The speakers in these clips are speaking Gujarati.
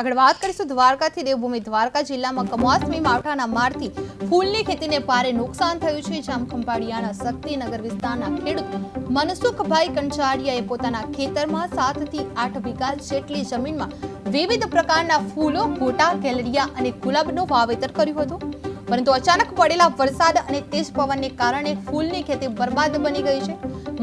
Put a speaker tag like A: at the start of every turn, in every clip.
A: આગળ વાત કરીશું દ્વારકાથી દેવભૂમિ. દ્વારકા જિલ્લામાં કમોસમી માવઠાના મારથી ફૂલની ખેતીને ભારે નુકસાન થયું છે. જામખંભાળિયાના શક્તિનગર વિસ્તારના ખેડૂત મનસુખભાઈ કંચારિયાએ પોતાના ખેતરમાં સાતથી આઠ વીઘા જેટલી જમીનમાં વિવિધ પ્રકારના ફૂલો, ગોટા, કેલરિયા અને ગુલાબનું વાવેતર કર્યું હતું. પરંતુ અચાનક પડેલા વરસાદ અને તેજ પવનને કારણે ફૂલની ખેતી બરબાદ બની ગઈ છે.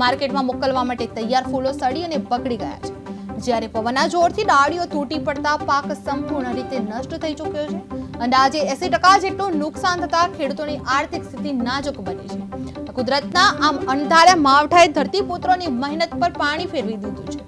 A: માર્કેટમાં મોકલવા માટે તૈયાર ફૂલો સડી અને બગડી ગયા છે. જ્યારે પવનના જોરથી ડાળીઓ તૂટી પડતા પાક સંપૂર્ણ રીતે નષ્ટ થઈ ચૂક્યો છે અંદાજે એસી ટકા જેટલું નુકસાન થતા ખેડૂતોની આર્થિક સ્થિતિ નાજુક બની છે. કુદરતના આમ અણધાર્યા માવઠાએ ધરતીપુત્રોની મહેનત પર પાણી ફેરવી દીધું છે.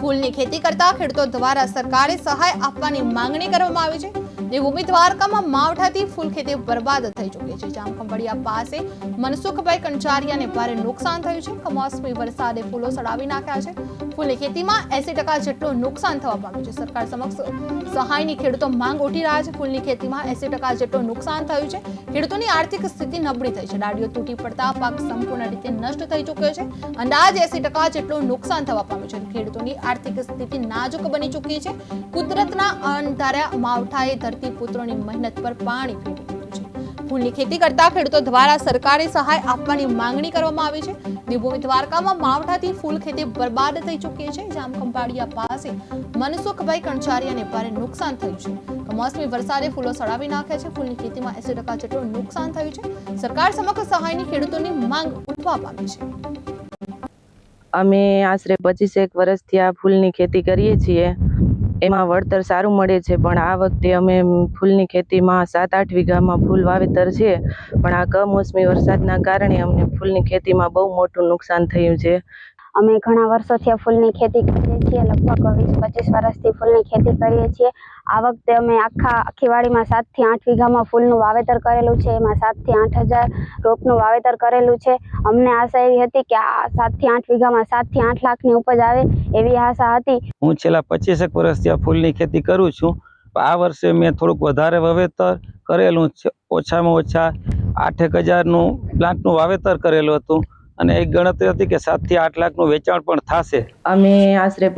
A: ફૂલની ખેતી કરતા ખેડૂતો દ્વારા સરકારે સહાય આપવાની માંગણી કરવામાં આવી છે. દેવભૂમિ દ્વારકામાં માવઠાથી ફૂલ ખેતી બરબાદ થઈ ચૂકી છે. જામખંભાળિયા પાસે મનસુખભાઈ કંચારિયાને ભારે નુકસાન થયું છે. કમોસમી વરસાદે ફૂલો સડાવી નાખ્યા છે. ફૂલની ખેતીમાં એસી ટકા જેટલું નુકસાન થવા પામ્યું છે. સરકાર સમક્ષ સહાયની ખેડૂતો માંગ ઉઠી રહ્યા છે. ફૂલની ખેતીમાં એસી ટકા જેટલું નુકસાન થયું છે. ખેડૂતોની આર્થિક સ્થિતિ નબળી થઈ છે. ડાળીઓ તૂટી પડતા પાક સંપૂર્ણ રીતે નષ્ટ થઈ ચૂક્યો છે. અંદાજ એસી ટકા જેટલું નુકસાન થવા પામ્યું છે. ખેડૂતોની આર્થિક સ્થિતિ નાજુક બની ચૂકી છે. કુદરતના અણધાર્યા માવઠાએ ધરતીપુત્રોની મહેનત પર પાણી ફેરવી દીધું છે. ફૂલની ખેતી કરતા ખેડૂતો દ્વારા સરકારી સહાય આપવાની માંગણી કરવામાં આવી છે. દેવભૂમિ દ્વારકામાં માવઠાથી ફૂલ ખેતી બરબાદ થઈ ચૂકી છે. જામખંભાળિયા પાસે મનસુખભાઈ કણચારિયાને ભારે નુકસાન થયું છે. કમોસમી વરસાદે ફૂલો સડાવી નાખ્યા છે. ફૂલની ખેતીમાં એસી ટકા જેટલું નુકસાન થયું છે. સરકાર સમક્ષ સહાયની ખેડૂતોની માંગ ઉઠવા પામી છે.
B: અમે આશરે પચીસેક વર્ષથી આ ફૂલની ખેતી કરીએ છીએ. એમાં વળતર સારું મળે છે, પણ આ વખતે અમે ફૂલની ખેતીમાં સાત આઠ વીઘામાં ફૂલ વાવેતર છે. પણ આ કમોસમી વરસાદના કારણે અમને ફૂલની ખેતીમાં બહુ મોટું નુકસાન થયું છે.
C: અમે ઘણા વર્ષોથી આ ફૂલની ખેતી છીએ લગભગ વીસ પચીસ વર્ષથી ફૂલની ખેતી કરીએ છીએ. આ વખતે અમે આખા આખી વાડીમાં સાતથી આઠ વીઘામાં ફૂલનું વાવેતર કરેલું છે. એમાં સાતથી આઠ હજાર રોપનું વાવેતર કરેલું છે. અમને આશા એવી હતી કે આ સાતથી આઠ વીઘામાં સાતથી આઠ લાખની ઉપજ આવે એવી આશા હતી.
D: હું છેલ્લા પચીસેક વર્ષથી આ ફૂલની ખેતી કરું છું. આ વર્ષે મેં થોડુંક વધારે વાવેતર કરેલું છે. ઓછામાં ઓછા આઠેક હજારનું પ્લાન્ટનું વાવેતર કરેલું હતું. અને એક ગણતરી હતી કે સાતથી આઠ લાખનું વેચાણ પણ થશે.
B: અમે આશરે